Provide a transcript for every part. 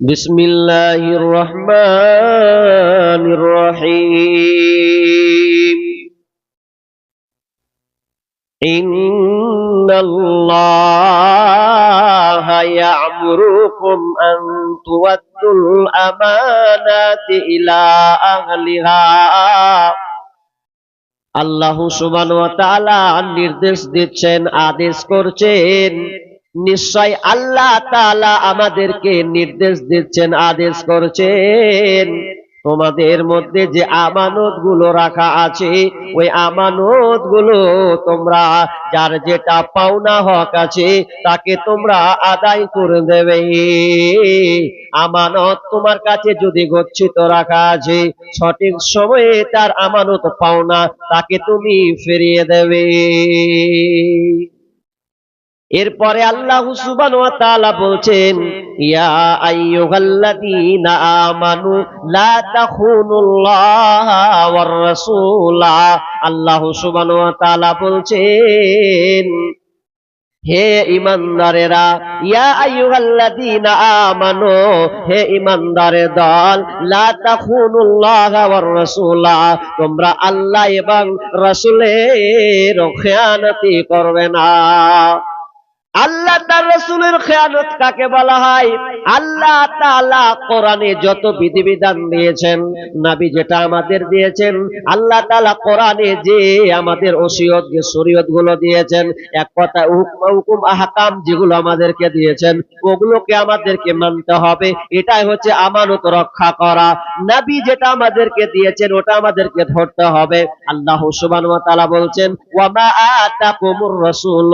بسم الله الرحمن الرحيم إن الله يأمركم أن تودوا الأمانات إلى أهلها আল্লাহ সুবান নির্দেশ দিচ্ছেন আদেশ করছেন নিশ্চয় আল্লাহ তাআলা আমাদেরকে নির্দেশ দিচ্ছেন, আদেশ করছেন। তোমাদের মধ্যে যে আমানতগুলো রাখা আছে, ওই আমানতগুলো তোমরা, যার যেটা পাওনা হক আছে, তাকে তোমরা আদায় করে দেবে। আমানত তোমার কাছে যদি গচ্ছিত রাখা আছে, সঠিক সময়ে তার আমানত পাওনা, তাকে তুমি ফিরিয়ে দেবে। এরপরে আল্লাহ ওয়া বলছেন, ইয়া আল্লাহ তাআলা বলছেন, হে ইমানদারেরা ইয়া আইয়ুহাল্লাযীনা আমানু, হে ইমানদারের দল, লা তোমরা আল্লাহ এবং রাসূলের খেয়ানতি করবে না। আল্লাহ তার রসুলের খেয়ানত কাকে বলা হয়? আল্লাহ তাআলা কোরআনে যত বিধিবিধান দিয়েছেন, নাবি যেটা আমাদের দিয়েছেন, আল্লাহ তাআলা কোরআনে যে আমাদের ওসিয়ত, যে শরীয়তগুলো দিয়েছেন, এক কথা হুকুম আহকাম যেগুলো আমাদেরকে দিয়েছেন, ওগুলোকে আমাদেরকে মানতে হবে। এটাই হচ্ছে আমানত রক্ষা করা। নাবি যেটা আমাদেরকে দিয়েছেন, ওটা আমাদেরকে ধরতে হবে। আল্লাহ সুবহানাহু ওয়া বলছেন, ওয়া মা আতাকুমুর রাসূল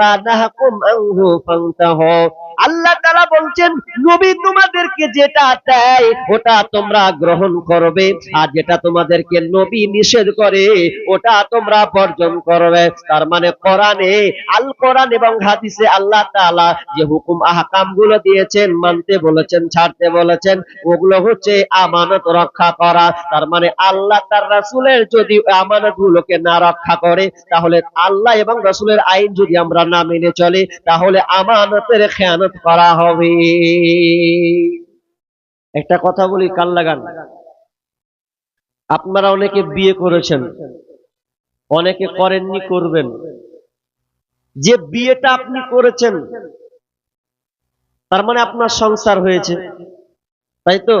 মা নাহাকুম আনহু ফান্তাহু আল্লাহ তাআলা বলছেন, নবী তোমাদেরকে যেটা দেয় ওটা তোমরা গ্রহণ করবে। আর যেটা তোমাদেরকে নবী নিষেধ করে, ওটা তোমরা বর্জন করবে। তার মানে কোরআনে, আল কোরআন এবং হাদিসে আল্লাহ তাআলা যে হুকুম আহকামগুলো দিয়েছেন, মানতে বলেছেন, ছাড়তে বলেছেন, ওগুলো হচ্ছে আমানত রক্ষা করা। তার মানে আল্লাহ তার রাসূলের যদি আমানত গুলোকে না রক্ষা করে, তাহলে আল্লাহ এবং রাসূলের আইন যদি আমরা না মেনে চলি, তাহলে আমানতের খেয়ানত করা হবে। একটা কথা বলি কাল লাগান। আপনারা অনেকে বিয়ে করেছেন, অনেকে করেননি, করবেন। যে বিয়েটা আপনি করেছেন, তার মানে আপনার সংসার হয়েছে। তাই তো?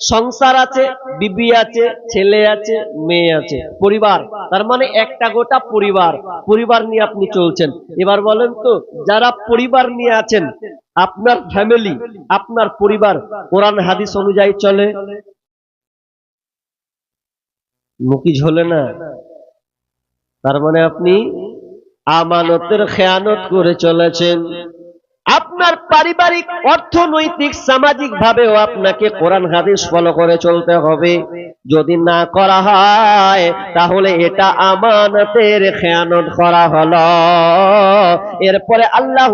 সংসার আছে, বিবি আছে, ছেলে আছে, মেয়ে আছে। পরিবার। তার মানে একটা গোটা পরিবার। পরিবার নিয়ে আপনি চলছেন। এবার বলেন তো, যারা পরিবার নিয়ে আছেন, আপনার ফ্যামিলি আপনার পরিবার, কোরআন, হাদিস অনুযায়ী চলে? মুখি ঝোলে না? তার মানে আপনি আমানতের খেয়ানত করে চলেছেন। আপনার পারিবারিক, অর্থনৈতিক সামাজিক ভাবেও আপনাকে কোরআন, হাদিস ফলো করে চলতে হবে। যদি না করা হয়, তাহলে এটা আমানতের খেয়ানত করা হলো। এরপরে আল্লাহ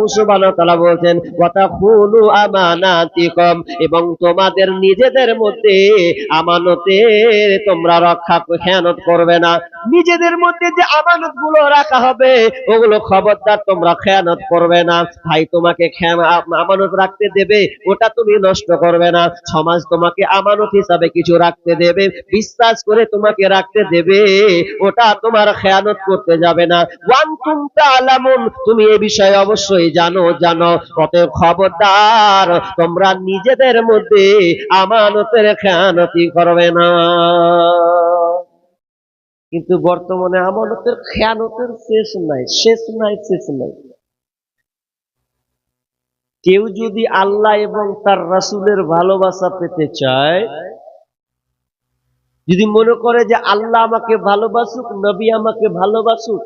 তাআলা বলছেন কথা খুলু আমানাতিকুম এবং তোমাদের নিজেদের মধ্যে আমানতের তোমরা রক্ষা, খেয়ানত করবে না। নিজেদের মধ্যে যে আমানতগুলো রাখা হবে, ওগুলো খবরদার তোমরা খেয়ানত করবে না। ভাই, তোমাকে খেয়া- আমানত রাখতে দেবে, ওটা তুমি নষ্ট করবে না। সমাজ তোমাকে আমানত হিসাবে কিছু রাখতে দেবে, বিশ্বাস করে তোমাকে রাখতে দেবে, ওটা তোমার খেয়ানত করতে যাবে না। আলামুন তুমি এ বিষয়ে অবশ্যই জানো জানো। কত খবরদার, তোমরা নিজেদের মধ্যে আমানতের খেয়ানতি করবে না। কিন্তু বর্তমানে আমানতের খেয়ানতের শেষ নাই শেষ নাই শেষ নাই। কেউ যদি আল্লাহ এবং তার রাসূলের ভালোবাসা পেতে চায়, যদি মনে করে যে আল্লাহ আমাকে ভালোবাসুক, নবী আমাকে ভালোবাসুক,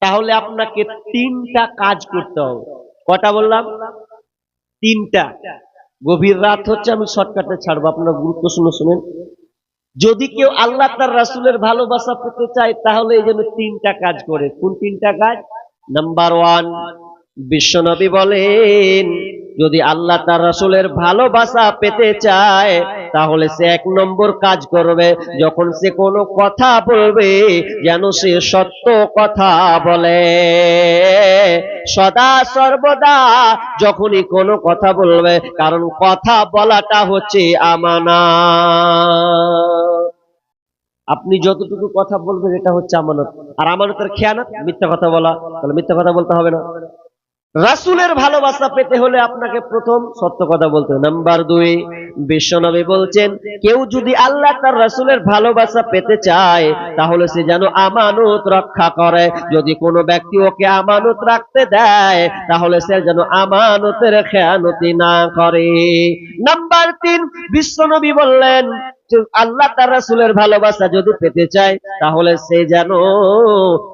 তাহলে আপনাকে তিনটা কাজ করতে হবে। কটা বললাম? তিনটা। গভীর রাত হচ্ছে, আমি শর্টকাটে ছাড়বো, আপনার গুরুত্ব শুনে শুনেন। যদি কেউ আল্লাহ তার রাসূলের ভালোবাসা পেতে চায়, তাহলে এই জন্য তিনটা কাজ করে। কোন তিনটা কাজ? নাম্বার ওয়ান বিশ্বনবী বলেন, যদি আল্লাহ তার রাসূলের ভালোবাসা পেতে চায়, তাহলে সে এক নম্বর কাজ করবে, যখন সে কোনো কথা বলবে, যেন সে সত্য কথা বলে। সদা সর্বদা যখনই কোনো কথা বলবে, কারণ কথা বলাটা হচ্ছে আমানা আপনি যতটুকু কথা বলবেন, এটা হচ্ছে আমানত। আর আমানতের খেয়ানত, মিথ্যা কথা বলা, তাহলে মিথ্যা কথা বলতে হবে না। রাসুলের ভালোবাসা পেতে হলে আপনাকে প্রথম সত্য কথা বলতে নাম্বার দুই, বিশ্বনবী বলছেন, কেউ যদি আল্লাহ তার রাসুলের ভালোবাসা পেতে চায়, তাহলে সে যেন আমানত রক্ষা করে। যদি কোনো ব্যক্তি ওকে আমানত রাখতে দেয়, তাহলে সে যেন আমানতের খেয়ানতি না করে। নাম্বার তিন, বিশ্বনবী বললেন আল্লাহ তার রাসুলের ভালোবাসা যদি পেতে চায়, তাহলে সে যেন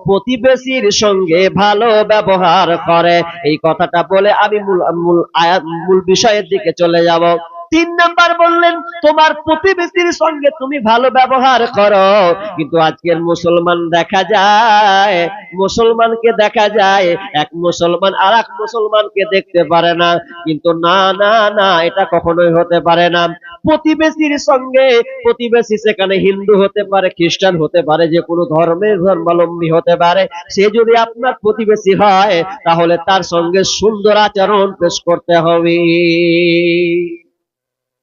প্রতিবেশীর সঙ্গে ভালো ব্যবহার করে। এই কথাটা বলে আমি মূল মূল আয়াত, মূল বিষয়ের দিকে চলে যাব। তিন নাম্বার বললেন, তোমার প্রতিবেশীর সঙ্গে তুমি ভালো ব্যবহার করো। কিন্তু আজকের মুসলমান দেখা যায়, মুসলমানকে দেখা যায়, এক মুসলমান আর এক মুসলমানকে দেখতে পারে না। কিন্তু না না না, এটা কখনোই হতে পারে না। প্রতিবেশীর সঙ্গে, প্রতিবেশী সেখানে হিন্দু হতে পারে, খ্রিস্টান হতে পারে, যে কোনো ধর্মের ধর্মাবলম্বী হতে পারে। সে যদি আপনার প্রতিবেশী হয়, তাহলে তার সঙ্গে সুন্দর আচরণ পেশ করতে হবে।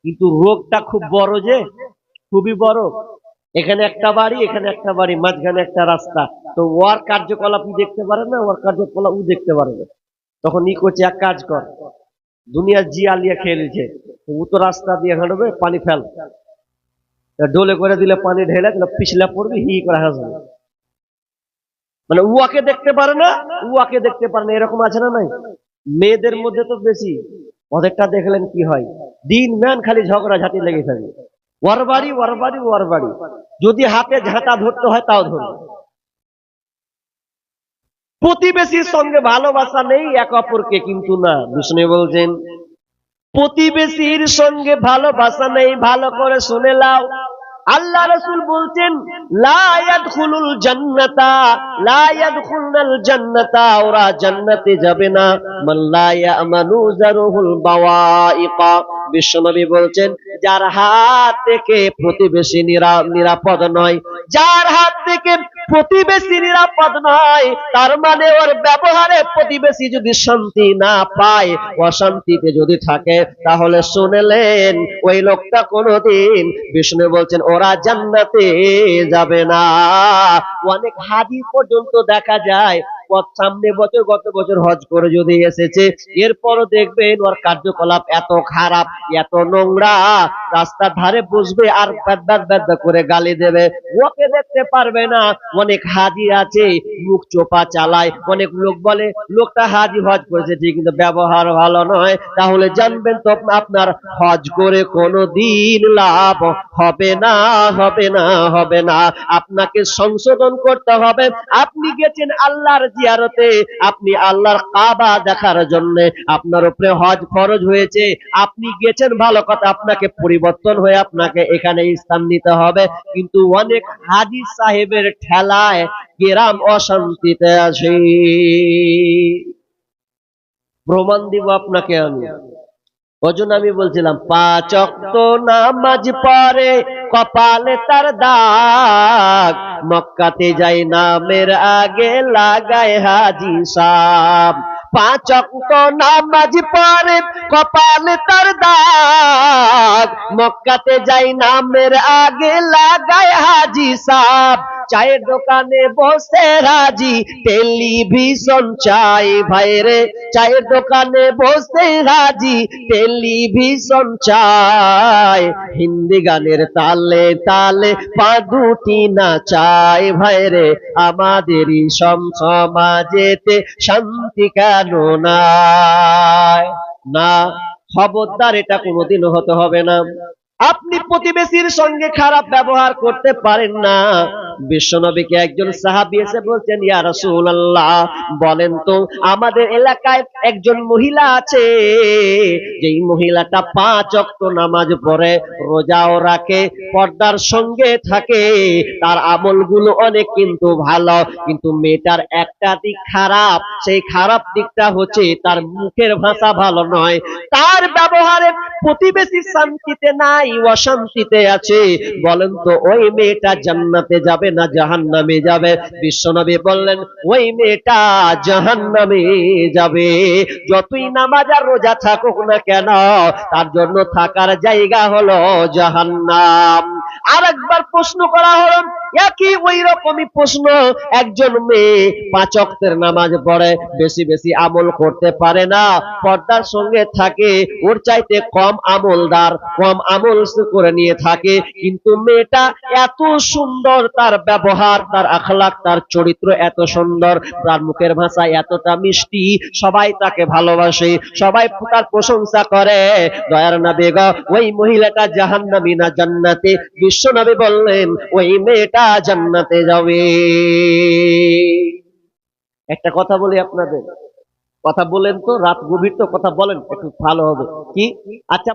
কিন্তু রোগটা খুব বড় যে, খুবই বড়। এখানে একটা বাড়ি, এখানে একটা বাড়ি, মাঝখানে একটা রাস্তা। তো ওর কার্যকলাপ দেখতে পারে না? ওর কার্যকলাপ ও দেখতে পারে না। তখন ই করছে, এক কাজ কর। দুনিয়ার জি আলিয়া খেলছে ও তো রাস্তা দিয়ে হাঁটবে, পানি ফেল। ডোলে করে দিলে পানি ঢেলে তাহলে পিছলা পড়বে হি করে হাসবে। মানে উয়াকে দেখতে পারে না, উয়াকে দেখতে পারে না। এরকম আছে না নাই? মেয়েদের মধ্যে তো বেশি। ওদেরটা দেখলেন কি হয়? দিন ম্যান খালি ঝগড়া ঝাঁটি লেগে থাকে। ওর বাড়ি ওর বাড়ি ওর বাড়ি যদি হাতে ঝাঁটা ধরতে হয়, তাও ধরবে। প্রতিবেশীর সঙ্গে ভালোবাসা নেই, এক অপরকে কিন্তু না। বিষ্ণু বলছেন, প্রতিবেশীর সঙ্গে ভালোবাসা নেই, ভালো করে শুনে লাও। আল্লাহ রসুল জান্নাতা ওরা জান্নাতে যাবে না। বিশ্বনবী বলছেন, যার হাত থেকে প্রতিবেশী নিরা- নিরাপদ নয় যার হাত থেকে প্রতিবেশী নিরাপদ নয়, তার মানে ওর ব্যবহারে প্রতিবেশী যদি শান্তি না পায়, অশান্তিতে যদি থাকে, তাহলে শুনেলেন ওই লোকটা কোনোদিন বিষ্ণু বলছেন, ওরা জান্নাতে যাবে না। অনেক হাদি পর্যন্ত দেখা যায় সামনে বছর গত বছর হজ করে যদি এসেছে, এরপরও দেখবেন ওর কার্যকলাপ এত খারাপ, এত নোংরা, রাস্তার ধারে বসবে আর করে গালি দেবে। ওকে দেখতে পারবে না। অনেক হাজি আছে, মুখ চোপা চালায়। অনেক লোক বলে, লোকটা হাজি হজ করেছে ঠিক কিন্তু ব্যবহার ভালো নয়। তাহলে জানবেন তো আপনার হজ করে কোনো দিন লাভ হবে না হবে না হবে না। আপনাকে সংশোধন করতে হবে। আপনি গেছেন আল্লাহর জিয়ারতে আপনি আল্লাহর কাবা দেখার জন্য আপনার উপরে হজ ফরজ হয়েছে, আপনি গেছেন ভালো কথা, আপনাকে পরিবর্তন হয়ে আপনাকে এখানে স্থান নিতে হবে। কিন্তু অনেক হাজি সাহেবের ঠেলায় গেরাম অশান্তিতে আসে প্রমাণ দিব আপনাকে আমি। ওজন আমি বলছিলাম, পাঁচ অক্ত নামাজ পরে কপালে তার দাগ। মক্কাতে যাই নামের আগে লাগায় হাজি সাপ পাঁচ অক্ত নামাজ পরে কপালে তার দাগ। মক্কাতে যাই নামের আগে লাগায় হাজি সাহ চায়ের দোকানে বসে রাজি, টেলিভিশন চাই ভাইরে চায়ের দোকানে বসে রাজি, টেলিভিশন চাই। হিন্দি গানের তালে তালে পা দুটি না চাই ভাইরে আমাদেরই সম সমাজেতে শান্তি কেন না, খবরদার এটা কোনোদিনও হতে হবে না। আপনি প্রতিবেশীর সঙ্গে খারাপ ব্যবহার করতে পারেন না। বিশ্বনবীকে একজন সাহাবি এসে বলছেন, ইয়া রাসূলুল্লাহ, বলেন তো, আমাদের এলাকায় একজন মহিলা আছে, যেই মহিলাটা পাঁচ ওয়াক্ত নামাজ পড়ে, রোজাও রাখে, পর্দার সঙ্গে থাকে, তার আমলগুলো অনেক কিন্তু ভালো, কিন্তু মেয়েটার একটা দিক খারাপ, সেই খারাপ দিকটা হচ্ছে তার মুখের ভাষা ভালো নয়, তার ব্যবহারে প্রতিবেশী শান্তিতে নাই অশান্তিতে আছে। বলেন তো, ওই মেয়েটা জান্নাতে যাবে না যাবে? বিশ্বনবী বললেন, ওই মেয়েটা যাবে। যতই নামাজ আর রোজা থাকুক না কেন, তার জন্য থাকার জায়গা হলো জাহান্নাম। আর একবার প্রশ্ন করা হলো ওই রকমই প্রশ্ন। একজন মেয়ে পাঁচ অক্তের নামাজ পড়ে, বেশি বেশি আমল করতে পারে না। পর্দার সঙ্গে থাকে, ওর চাইতে কম আমলদার, কম আমল করে নিয়ে থাকে। কিন্তু মেয়েটা এত সুন্দর তার ব্যবহার, তার আখলাক তার চরিত্র এত সুন্দর, তার মুখের ভাষা এতটা মিষ্টি, সবাই তাকে ভালোবাসে, সবাই তার প্রশংসা করে। দয়ার নবী গো, ওই মহিলাটা জাহান্নামী না জান্নাতে? বিশ্ব নবী বললেন, ওই মেয়েটা জান্নাতে যাবে। একটা কথা বলি আপনাদের। কথা বলেন তো, রাত গভীর তো কথা বলেন, একটু ভালো হবে। কি? আচ্ছা